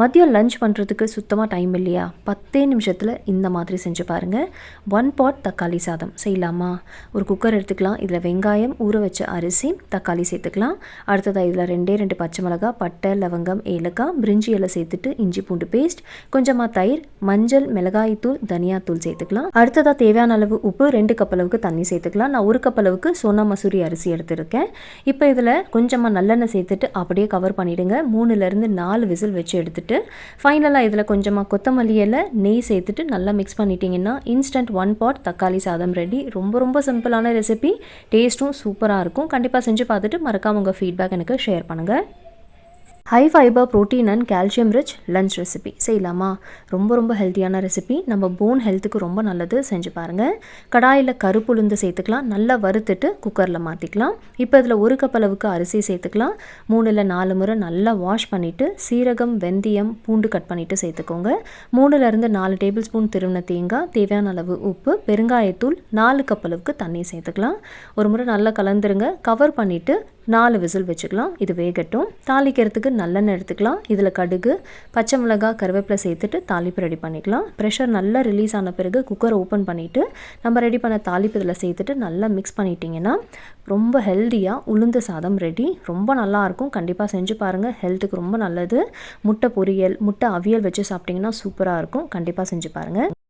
மதியம் லஞ்ச் பண்ணுறதுக்கு சுத்தமாக டைம் இல்லையா? பத்தே நிமிஷத்தில் இந்த மாதிரி செஞ்சு பாருங்கள் ஒன் பாட் தக்காளி சாதம் செய்யலாமா? ஒரு குக்கர் எடுத்துக்கலாம். இதில் வெங்காயம் ஊற வச்ச அரிசி தக்காளி சேர்த்துக்கலாம். அடுத்ததாக இதில் ரெண்டே ரெண்டு பச்சை மிளகா பட்டை லவங்கம் ஏலக்காய் பிரிஞ்சி இலை சேர்த்துட்டு இஞ்சி பூண்டு பேஸ்ட் கொஞ்சமாக தயிர் மஞ்சள் மிளகாய்த்தூள் தனியாத்தூள் சேர்த்துக்கலாம். அடுத்ததாக தேவையான அளவு உப்பு ரெண்டு கப் அளவுக்கு தண்ணி சேர்த்துக்கலாம். நான் ஒரு கப் அளவுக்கு சோனா மசூரி அரிசி எடுத்திருக்கேன். இப்போ இதில் கொஞ்சமாக நல்லெண்ணெய் சேர்த்துட்டு அப்படியே கவர் பண்ணிவிடுங்க மூணுலேருந்து நாலு விசில் வச்சு எடுத்துட்டு ஃபைனலாக இதில் கொஞ்சமாக கொத்தமல்லி இலை நெய் சேர்த்துட்டு நல்லா மிக்ஸ் பண்ணிட்டீங்கன்னா இன்ஸ்டன்ட் ஒன் பாட் தக்காளி சாதம் ரெடி ரொம்ப ரொம்ப சிம்பிளான ரெசிபி டேஸ்ட்டும் சூப்பராக இருக்கும். கண்டிப்பாக செஞ்சு பார்த்துட்டு மறக்காம உங்கள் ஃபீட்பேக் எனக்கு ஷேர் பண்ணுங்கள் high fibre protein and calcium rich lunch recipe செய்யலாமா? ரொம்ப ரொம்ப ஹெல்த்தியான ரெசிபி நம்ம போன் ஹெல்த்துக்கு ரொம்ப நல்லது. செஞ்சு பாருங்கள் கடாயில் கருப்பு உளுந்து சேர்த்துக்கலாம். நல்லா வறுத்துட்டு குக்கரில் மாற்றிக்கலாம் இப்போ இதில் ஒரு கப் அளவுக்கு அரிசி சேர்த்துக்கலாம். மூணில் நாலு முறை நல்லா வாஷ் பண்ணிவிட்டு சீரகம் வெந்தயம் பூண்டு கட் பண்ணிவிட்டு சேர்த்துக்கோங்க. மூணுலேருந்து நாலு டேபிள் ஸ்பூன் திருவின தேங்காய் தேவையான அளவு உப்பு பெருங்காயத்தூள் நாலு கப் அளவுக்கு தண்ணி சேர்த்துக்கலாம். ஒரு முறை நல்லா கலந்துருங்க. கவர் பண்ணிவிட்டு நாலு விசில் வச்சுக்கலாம். இது வேகட்டும். தாளிக்கிறதுக்கு நல்லெண்ணெய் எடுத்துக்கலாம். இதில் கடுகு பச்சை மிளகாய் கருவேப்பிலை சேர்த்துட்டு தாளிப்பு ரெடி பண்ணிக்கலாம். ப்ரெஷர் நல்லா ரிலீஸ் ஆன பிறகு குக்கரை ஓப்பன் பண்ணிவிட்டு நம்ம ரெடி பண்ண தாளிப்பு இதில் சேர்த்துட்டு நல்லா மிக்ஸ் பண்ணிட்டீங்கன்னா ரொம்ப ஹெல்த்தியாக உளுந்து சாதம் ரெடி ரொம்ப நல்லாயிருக்கும் கண்டிப்பாக செஞ்சு பாருங்கள் ஹெல்த்துக்கு ரொம்ப நல்லது. முட்டை பொரியல் முட்டை அவியல் வச்சு சாப்பிட்டிங்கன்னா சூப்பராக இருக்கும். கண்டிப்பாக செஞ்சு பாருங்கள்